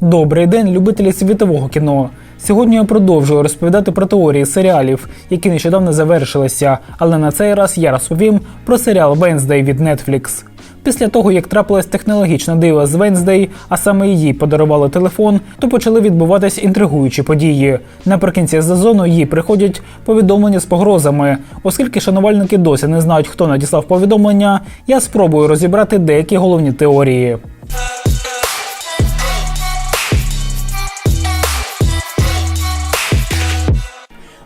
Добрий день, любителі світового кіно. Сьогодні я продовжую розповідати про теорії серіалів, які нещодавно завершилися, але на цей раз я розповім про серіал Wednesday від Netflix. Після того, як трапилась технологічна дива з Wednesday, а саме їй подарували телефон, то почали відбуватись інтригуючі події. Наприкінці сезону їй приходять повідомлення з погрозами. Оскільки шанувальники досі не знають, хто надіслав повідомлення, я спробую розібрати деякі головні теорії.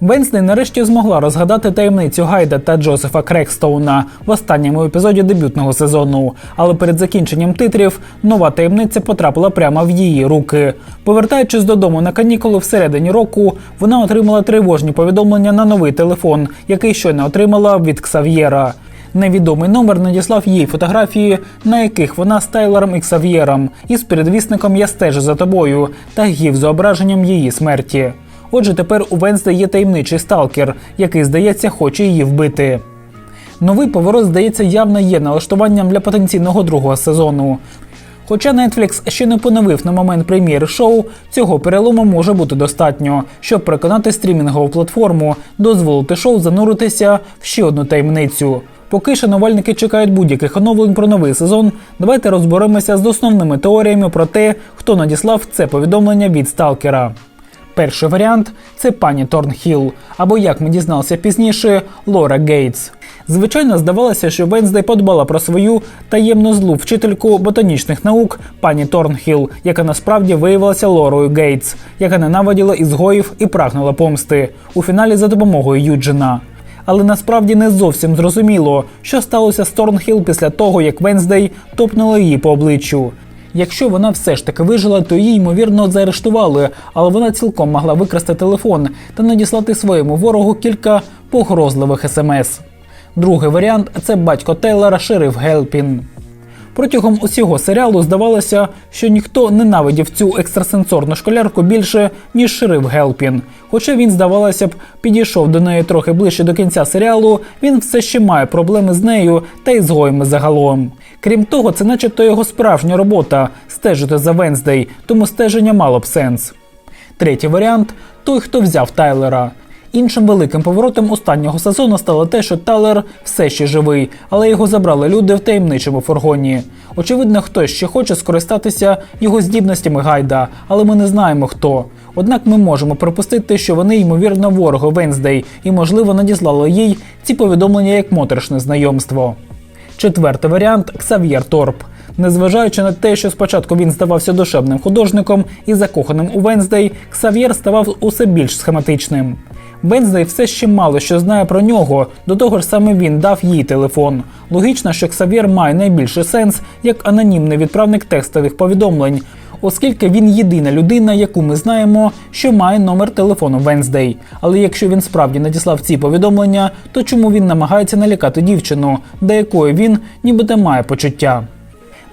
Венсней нарешті змогла розгадати таємницю Гайда та Джозефа Крекстоуна в останньому епізоді дебютного сезону. Але перед закінченням титрів нова таємниця потрапила прямо в її руки. Повертаючись додому на канікули всередині року, вона отримала тривожні повідомлення на новий телефон, який щойно отримала від Ксав'єра. Невідомий номер надіслав їй фотографії, на яких вона з Тайлером і Ксав'єром, із передвісником Я стежу за тобою та гів зображенням її смерті. Отже, тепер у Венсде є таємничий сталкер, який, здається, хоче її вбити. Новий поворот, здається, явно є налаштуванням для потенційного другого сезону. Хоча Netflix ще не поновив на момент прем'єри шоу, цього перелому може бути достатньо, щоб переконати стрімінгову платформу, дозволити шоу зануритися в ще одну таємницю. Поки шанувальники чекають будь-яких оновлень про новий сезон, давайте розберемося з основними теоріями про те, хто надіслав це повідомлення від сталкера. Перший варіант це пані Торнхіл, або як ми дізналися пізніше, Лора Гейтс. Звичайно, здавалося, що Венздей подбала про свою таємну злу вчительку ботанічних наук пані Торнхіл, яка насправді виявилася Лорою Гейтс, яка ненавиділа ізгоїв і прагнула помсти у фіналі за допомогою Юджина. Але насправді не зовсім зрозуміло, що сталося з Торнхіл після того, як Венздей топнула її по обличчю. Якщо вона все ж таки вижила, то її ймовірно заарештували, але вона цілком могла викрасти телефон та надіслати своєму ворогу кілька погрозливих смс. Другий варіант це батько Тейлора, шериф Гелпін. Протягом усього серіалу здавалося, що ніхто ненавидів цю екстрасенсорну школярку більше, ніж шериф Гелпін. Хоча він, здавалося б, підійшов до неї трохи ближче до кінця серіалу, він все ще має проблеми з нею та й з гоями загалом. Крім того, це начебто його справжня робота стежити за Венздей, тому стеження мало б сенс. Третій варіант той, хто взяв Тайлера. Іншим великим поворотом останнього сезону стало те, що Тайлер все ще живий, але його забрали люди в таємничому фургоні. Очевидно, хтось ще хоче скористатися його здібностями гайда, але ми не знаємо хто. Однак ми можемо припустити, що вони ймовірно вороги Венздей і, можливо, надіслали їй ці повідомлення як моторошне знайомство. Четвертий варіант Ксав'єр Торп. Незважаючи на те, що спочатку він здавався душевним художником і закоханим у Венздей, Ксав'єр ставав усе більш схематичним. Венздей все ще мало що знає про нього, до того ж саме він дав їй телефон. Логічно, що Ксав'єр має найбільший сенс як анонімний відправник текстових повідомлень, оскільки він єдина людина, яку ми знаємо, що має номер телефону Венздей. Але якщо він справді надіслав ці повідомлення, то чому він намагається налякати дівчину, до якої він нібито має почуття?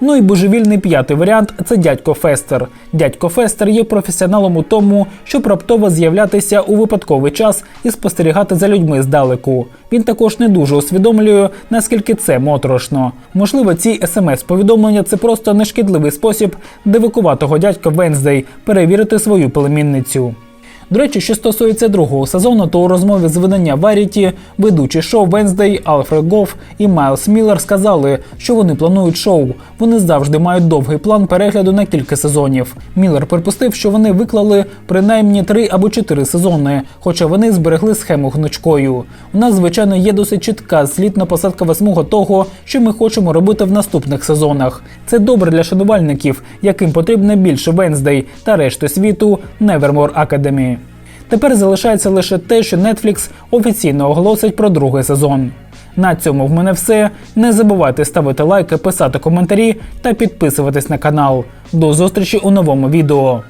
Ну і божевільний п'ятий варіант це дядько Фестер. Дядько Фестер є професіоналом у тому, щоб раптово з'являтися у випадковий час і спостерігати за людьми здалеку. Він також не дуже усвідомлює, наскільки це моторошно. Можливо, ці смс-повідомлення це просто нешкідливий спосіб дивикуватого дядька Венздей перевірити свою племінницю. До речі, що стосується другого сезону, то у розмові з видання Variety ведучі шоу Венздей, Алфред Гофф і Майлз Міллер сказали, що вони планують шоу. Вони завжди мають довгий план перегляду на кілька сезонів. Міллер припустив, що вони виклали принаймні три або чотири сезони, хоча вони зберегли схему гнучкою. У нас, звичайно, є досить чітка злітно-посадкова смуга того, що ми хочемо робити в наступних сезонах. Це добре для шанувальників, яким потрібно більше Венздей та решти світу Nevermore Academy. Тепер залишається лише те, що Netflix офіційно оголосить про другий сезон. На цьому в мене все. Не забувайте ставити лайки, писати коментарі та підписуватись на канал. До зустрічі у новому відео.